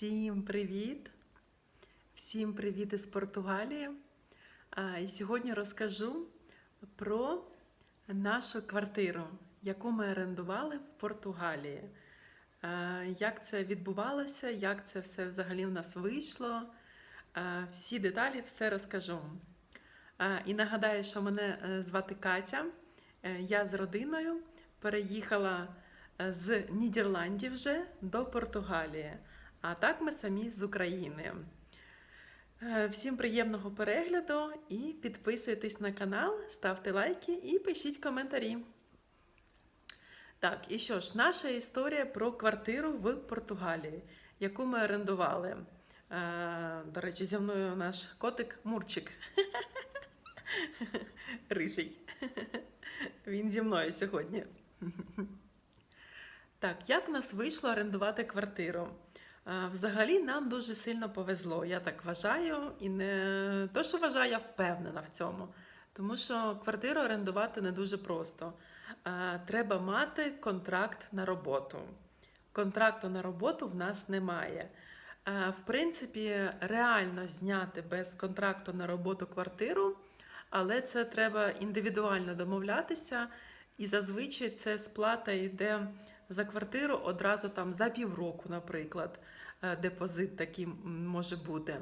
Всім привіт! Всім привіт із Португалії. І сьогодні розкажу про нашу квартиру, яку ми орендували в Португалії. Як це відбувалося, як це все взагалі в нас вийшло. Всі деталі все розкажу. І нагадаю, що мене е, звати Катя. Е, Я з родиною переїхала е, з Нідерландів вже до Португалії. А так ми самі з України. Е, Всім приємного перегляду і підписуйтесь на канал, ставте лайки і пишіть коментарі. Так, і що ж, наша історія про квартиру в Португалії, яку ми орендували. Е, До речі, зі мною наш котик Мурчик. Рижий. Він зі мною сьогодні. Так, як нас вийшло орендувати квартиру? Взагалі нам дуже сильно повезло, я так вважаю, і не то, що вважаю, я впевнена в цьому. Тому що квартиру орендувати не дуже просто. Треба мати контракт на роботу. Контракту на роботу в нас немає. В принципі, реально зняти без контракту на роботу квартиру, але це треба індивідуально домовлятися. І зазвичай це сплата йде за квартиру одразу там за півроку, наприклад, е, депозит такий може бути.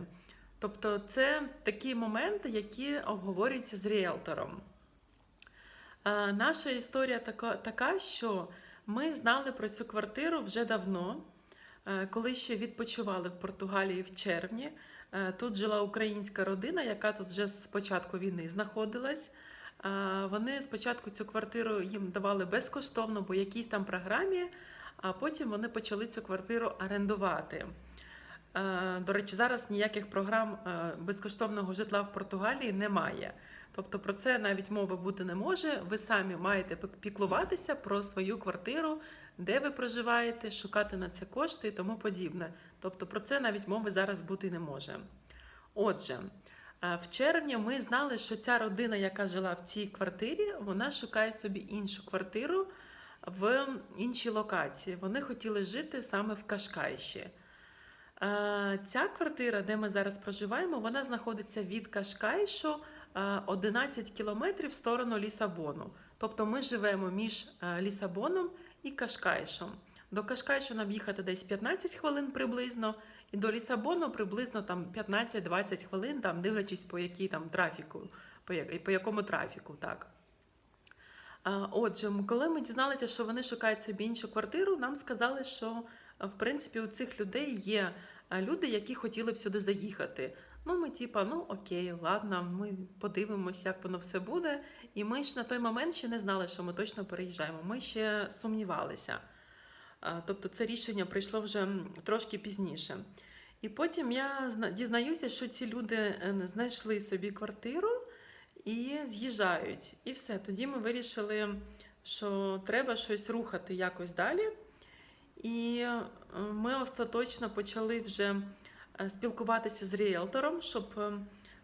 Тобто це такі моменти, які обговорюються з ріелтором. Е, Наша історія така, що ми знали про цю квартиру вже давно, е, коли ще відпочивали в Португалії в червні. Тут жила українська родина, яка тут вже з початку війни знаходилась. Вони спочатку цю квартиру їм давали безкоштовно, бо якійсь там програмі, а потім вони почали цю квартиру орендувати. До речі, зараз ніяких програм е, безкоштовного житла в Португалії немає. Тобто про це навіть мови бути не може. Ви самі маєте піклуватися про свою квартиру, де ви проживаєте, шукати на це кошти і тому подібне. Тобто про це навіть мови зараз бути не може. Отже, В червні ми знали, що ця родина, яка жила в цій квартирі, вона шукає собі іншу квартиру в іншій локації. Вони хотіли жити саме в Кашкайші. Ця квартира, де ми зараз проживаємо, вона знаходиться від Кашкайшу а, 11 кілометрів в сторону Лісабону. Тобто ми живемо між Лісабоном і Кашкайшем. До Кашкайшу нам їхати десь 15 хвилин приблизно, і до Лісабону приблизно там 15-20 хвилин, там дивлячись по якій там трафіку, по, я- по якому трафіку, так. Отже, коли ми дізналися, що вони шукають собі іншу квартиру, нам сказали, що в принципі у цих людей є люди, які хотіли б сюди заїхати. Ну, ми, типа, ну окей, ладно, ми подивимося, як воно все буде. І ми ж на той момент ще не знали, що ми точно переїжджаємо. Ми ще сумнівалися. Тобто це рішення прийшло вже трошки пізніше. І потім я дізнаюся, що ці люди е, знайшли собі квартиру і з'їжджають. І все. Тоді ми вирішили, що треба щось рухати якось далі. І е, ми остаточно почали вже е, спілкуватися з ріелтором, щоб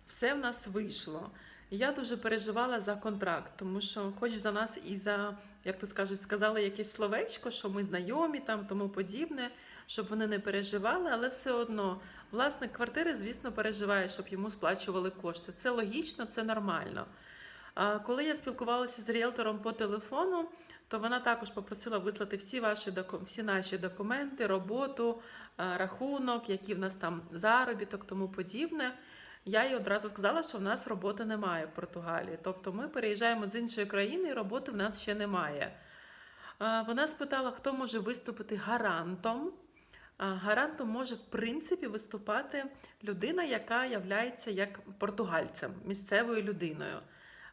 все в нас вийшло. Я дуже переживала за контракт, тому що, хоч за нас і за, як то скажуть, сказали якесь словечко, що ми знайомі там, тому подібне, щоб вони не переживали, але все одно власник квартири, звісно, переживає, щоб йому сплачували кошти. Це логічно, це нормально. А коли я спілкувалася з ріелтором по телефону, то вона також попросила вислати всі ваші всі наші документи, роботу, рахунок, які в нас там заробіток, тому подібне. Я їй одразу сказала, що в нас роботи немає в Португалії. Тобто ми переїжджаємо з іншої країни, і роботи в нас ще немає. Вона спитала, хто може виступити гарантом. Гарантом може, в принципі, виступати людина, яка являється як португальцем, місцевою людиною.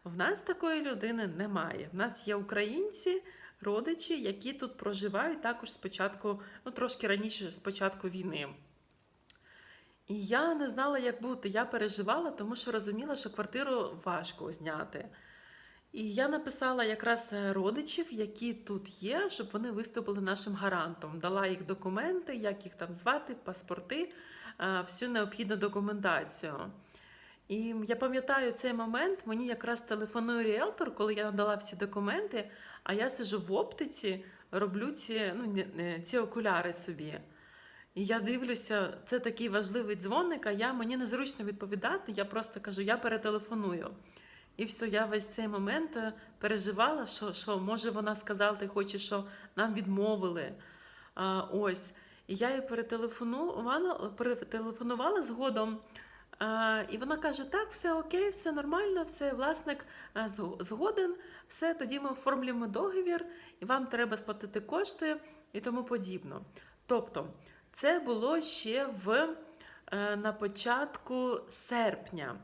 В нас такої людини немає. В нас є українці, родичі, які тут проживають також спочатку, ну трошки раніше, з початку війни. І я не знала, як бути. Я переживала, тому що розуміла, що квартиру важко зняти. І я написала якраз е, родичів, які тут є, щоб вони виступили нашим гарантом. Дала їх документи, як їх там звати, паспорти, е, всю необхідну документацію. І я пам'ятаю цей момент, мені якраз телефонує ріелтор, коли я надала всі документи, а я сижу в оптиці, роблю ці, ну, не- ці окуляри собі. І я дивлюся, це такий важливий дзвоник, а я мені незручно відповідати. Я просто кажу, я перетелефоную. І все, я весь цей момент е, переживала, що, що може вона сказати, хоче, що нам відмовили. А, ось. І я їй перетелефонувала, перетелефонувала згодом. А, і вона каже: так, все окей, все нормально, все, власник а, згоден, все, тоді ми оформлюємо договір, і вам треба сплатити кошти і тому подібно. Тобто, це було ще в, е, на початку серпня.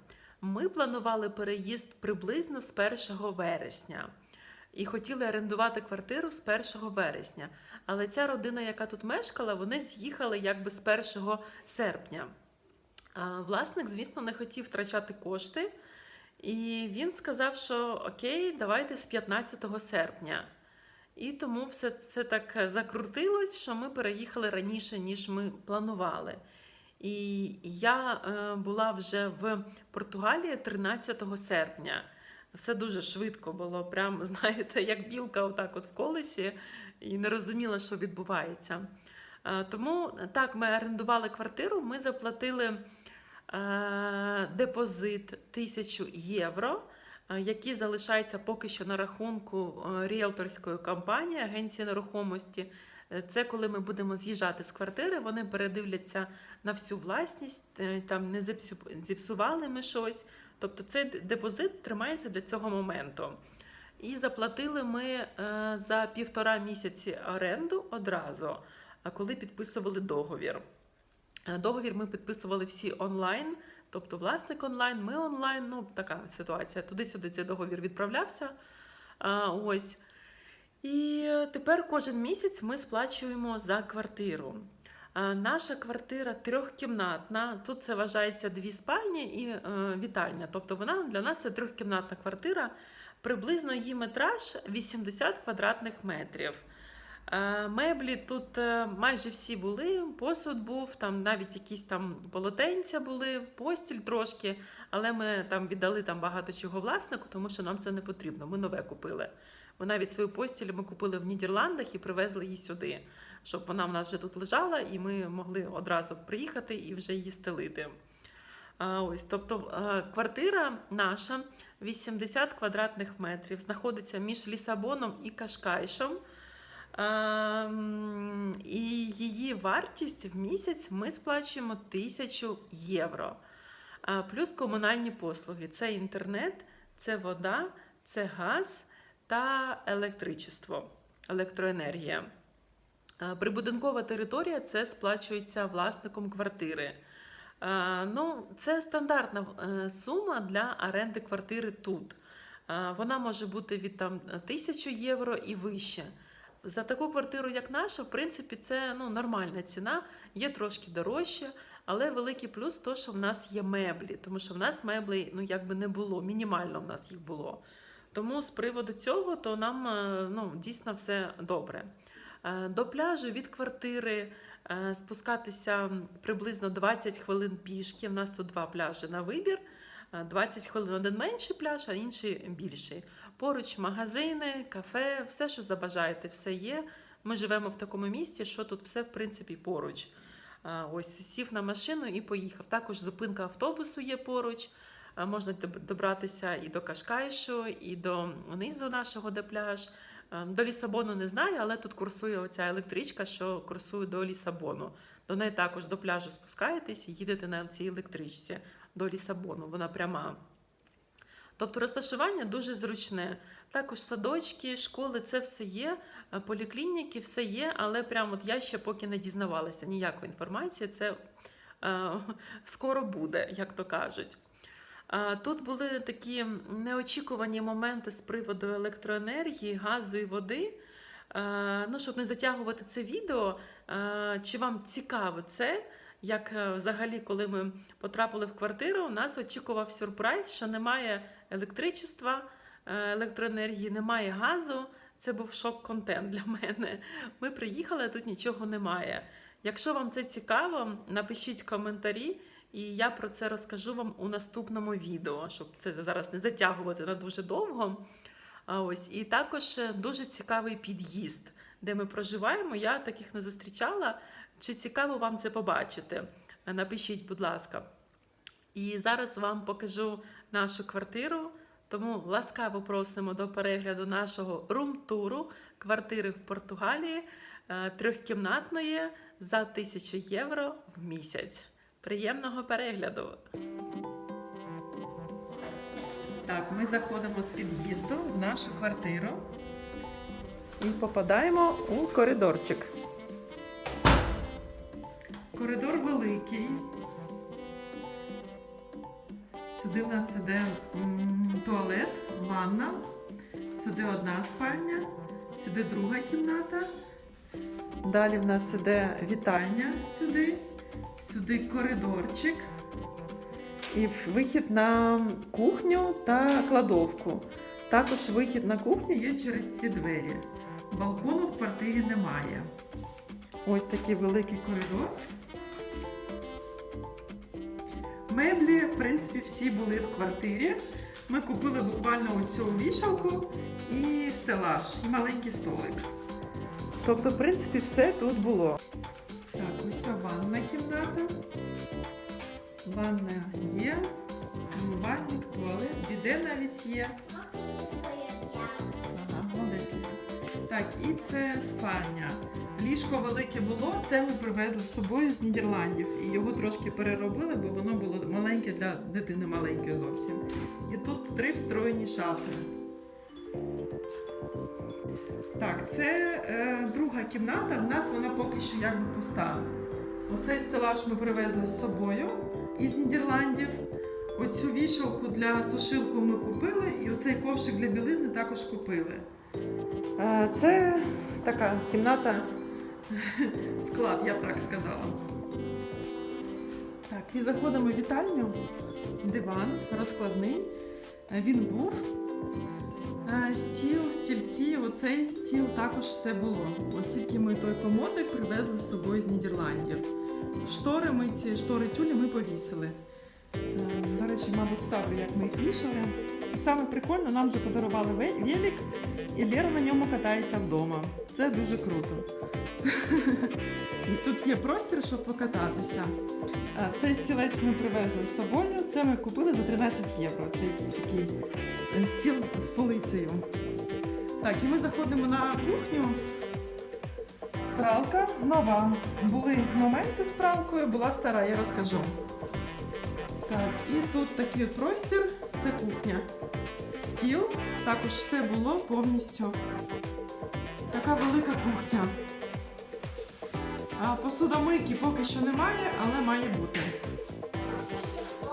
Ми планували переїзд приблизно з 1 вересня. І хотіли орендувати квартиру з 1 вересня. Але ця родина, яка тут мешкала, вони з'їхали якби з 1 серпня. А власник, звісно, не хотів втрачати кошти, і він сказав, що окей, давайте з 15 серпня. І тому все це так закрутилось, що ми переїхали раніше, ніж ми планували. І я е, була вже в Португалії 13 серпня. Все дуже швидко було, прям, знаєте, як білка отак от в колесі, і не розуміла, що відбувається. Е, Тому так, ми орендували квартиру, ми заплатили е, депозит 1000 євро, е, який залишається поки що на рахунку е, ріелторської компанії, агенції нерухомості. Е, Це коли ми будемо з'їжджати з квартири, вони передивляться на всю власність, там не зіпсували ми щось. Тобто цей депозит тримається для цього моменту. І заплатили ми за півтора місяці оренду одразу, коли підписували договір. Договір ми підписували всі онлайн, тобто власник онлайн, ми онлайн. Ну, така ситуація. Туди-сюди цей договір відправлявся. А, ось. І тепер кожен місяць ми сплачуємо за квартиру. А, Наша квартира трьохкімнатна. Тут це вважається дві спальні і е, вітальня. Тобто вона для нас це трьохкімнатна квартира. Приблизно її метраж 80 квадратних метрів. Е, Меблі тут е, майже всі були, посуд був, там навіть якісь там полотенця були, постіль трошки, але ми там віддали там багато чого власнику, тому що нам це не потрібно. Ми нове купили. Ми навіть свою постіль ми купили в Нідерландах і привезли її сюди, щоб вона в нас вже тут лежала, і ми могли одразу приїхати і вже її стелити. А, ось, тобто е, квартира наша 80 квадратних метрів, знаходиться між Лісабоном і Кашкайшем. Ем, І її вартість в місяць ми сплачуємо 1000 євро. Плюс комунальні послуги: це інтернет, це вода, це газ та електричество, електроенергія. Прибудинкова територія це сплачується власником квартири. Ну, це стандартна е, сума для оренди квартири тут. Вона може бути від там 1000 євро і вище. За таку квартиру, як наша, в принципі, це ну, нормальна ціна, є трошки дорожче, але великий плюс то, що в нас є меблі, тому що в нас меблей ну, якби не було, мінімально в нас їх було. Тому з приводу цього, то нам е, ну, дійсно все добре. Е, До пляжу від квартири е, спускатися приблизно 20 хвилин пішки. У нас тут два пляжі на вибір. Е, 20 хвилин один менший пляж, а інший більший. Поруч магазини, кафе, все, що забажаєте, все є. Ми живемо в такому місці, що тут все в принципі поруч. Ось сів на машину і поїхав. Також зупинка автобусу є поруч. Можна добратися і до Кашкайшу, і до низу нашого, де пляж. До Лісабону не знаю, але тут курсує оця електричка, що курсує до Лісабону. До неї також до пляжу спускаєтесь і їдете на цій електричці до Лісабону. Вона пряма. Тобто розташування дуже зручне. Також садочки, школи, це все є, е, поліклініки, все є, але прямо от я ще поки не дізнавалася ніякої інформації. Це е, скоро буде, як то кажуть. Е, Тут були такі неочікувані моменти з приводу електроенергії, газу і води. Е, Ну, щоб не затягувати це відео, чи вам цікаво це? Як взагалі, коли ми потрапили в квартиру, нас очікував сюрприз, що немає електричества, е, електроенергії, немає газу. Це був шок-контент для мене. Ми приїхали, а тут нічого немає. Якщо вам це цікаво, напишіть коментарі, і я про це розкажу вам у наступному відео, щоб це зараз не затягувати на дуже довго. А ось і також е, дуже цікавий під'їзд, де ми проживаємо. Я таких не зустрічала. Чи цікаво вам це побачити? Напишіть, будь ласка. І зараз вам покажу нашу квартиру. Тому ласкаво просимо до перегляду нашого рум-туру квартири в Португалії е, трьохкімнатної за 1000 євро в місяць. Приємного перегляду! Так, ми заходимо з під'їзду в нашу квартиру і попадаємо у коридорчик. Коридор великий. Сюди у нас іде туалет, ванна, сюди одна спальня, сюди друга кімната. Далі в нас іде вітальня сюди, сюди коридорчик. І вихід на кухню та кладовку. Також вихід на кухню є через ці двері. Балкону в квартирі немає. Ось такий великий коридор. Меблі, в принципі, всі були в квартирі. Ми купили буквально оцю вішалку і стелаж, і маленький столик. Тобто, в принципі, все тут було. Так, ось ця ванна кімната. Ванна є, умивальник, туалет, біде навіть є. Ага, молодець. Так, і це спальня. Ліжко велике було, це ми привезли з собою з Нідерландів. І його трошки переробили, бо воно було маленьке для дитини маленьке зовсім. І тут три встроєні шафи. Так, це е, друга кімната. В нас вона поки що якби пуста. Оцей стелаж ми привезли з собою із Нідерландів. Оцю вішалку для сушилку ми купили, і оцей ковшик для білизни також купили. Е, Це така кімната, склад, я б так сказала. Так, і заходимо в вітальню. Диван розкладний. Е, Він був. Е, Стіл, стільці, оцей стіл також все було. От тільки ми той комодик привезли з собою з Нідерландів. Штори ми ці штори тюлі ми повісили. До речі, мабуть, ставлю, як ми їх вішали. Саме прикольно, нам вже подарували ве- велик, і Лера на ньому катається вдома. Це дуже круто. Тут є простір, щоб покататися. Е, Цей стілець ми привезли з собою. Це ми купили за 13 євро. Цей такий стіл з полицею. Так, і ми заходимо на кухню. Пралка нова. Були моменти з пралкою, була стара, я розкажу. Так, і тут такий от простір, це кухня. Стіл, також все було повністю. Така велика кухня. А посудомийки поки що немає, але має бути.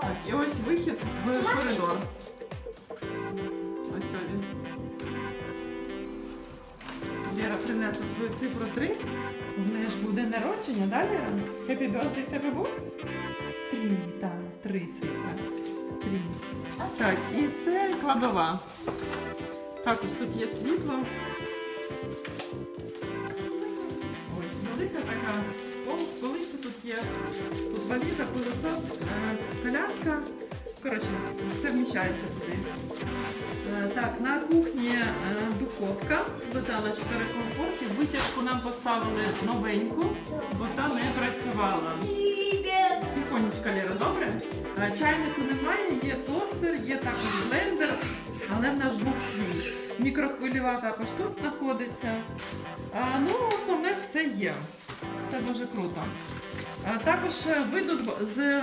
Так, і ось вихід в коридор. Ось він. Лера принесла свою цифру 3. В неї ж буде народження, да, Лера? Happy birthday в тебе був? Три, так, Три. Так, і це кладова. Також тут є світло. Ось велика така пол- полиця тут є. Тут валіза, пилосос, е, коляска. Коротше, все вміщається туди. Е, Так, на кухні е, духовка, на 4 комфорті. Витяжку нам поставили новеньку, бо та не працювала. Тихонечко, Лера, добре? Чайнику немає, є тостер, є також блендер, але в нас був свій. Мікрохвильова також тут знаходиться. Ну, основне все є. Це дуже круто. Також е, виду з, е,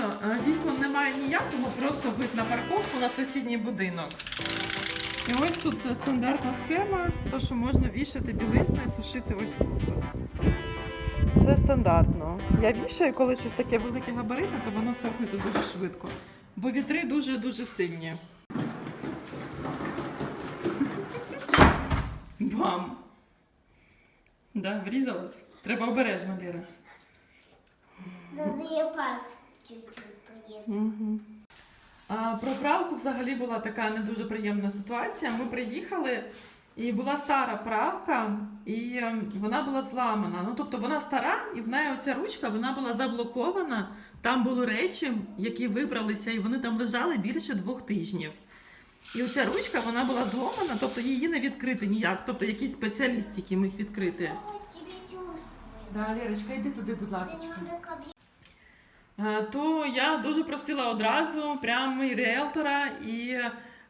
вікон немає ніякого, просто вид на парковку на сусідній будинок. І ось тут стандартна схема, то що можна вішати білизну і сушити ось тут. Стандартно. Я вішаю, коли щось таке велике габаритне, то воно сохне дуже швидко. Бо вітри дуже-дуже сильні. Бам! Да, врізалась? Треба обережно, Ліра. Чуть-чуть. Угу. А, про пралку взагалі була така не дуже приємна ситуація. Ми приїхали, і була стара пралка, і ем, вона була зламана. Ну, тобто вона стара, і в неї оця ручка вона була заблокована. Там були речі, які вибралися, і вони там лежали більше двох тижнів. І оця ручка вона була зломана, тобто її не відкрити ніяк. Тобто якийсь спеціаліст, який міг відкрити. Да, Лірочка, йди туди, будь ласка. Е, То я дуже просила одразу прямо і риелтора, і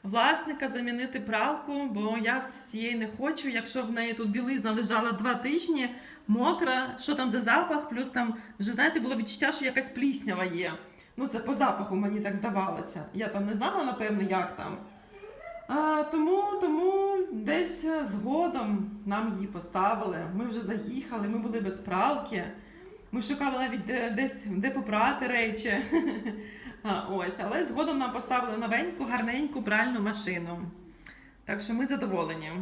власника замінити пралку, бо я з цієї не хочу. Якщо в неї тут білизна лежала два тижні, мокра, що там за запах, плюс там вже знаєте, було відчуття, що якась пліснява є. Ну, це по запаху мені так здавалося. Я там не знала, напевно, як там. А, тому, тому десь е, згодом нам її поставили. Ми вже заїхали, ми були без пралки. Ми шукали навіть де, десь де попрати речі. Ось, але згодом нам поставили новеньку, гарненьку пральну машину. Так що ми задоволені.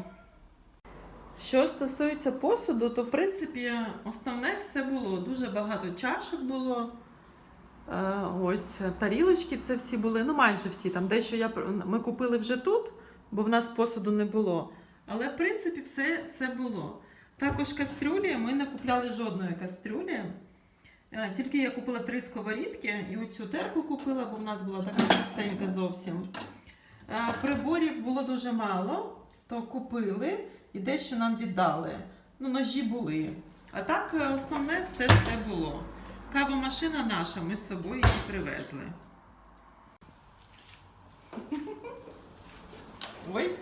Що стосується посуду, то в принципі основне все було. Дуже багато чашок було. Е, Ось тарілочки це всі були, ну майже всі. Там дещо я ми купили вже тут, бо в нас посуду не було. Але в принципі все, все було. Також кастрюлі, ми не купляли жодної кастрюлі. Е, Тільки я купила три сковорідки і оцю терку купила, бо в нас була така чистенька зовсім. Е, Приборів було дуже мало, то купили і дещо нам віддали. Ну, ножі були. А так, е, основне все все було. Кавомашина наша, ми з собою її привезли. Ой,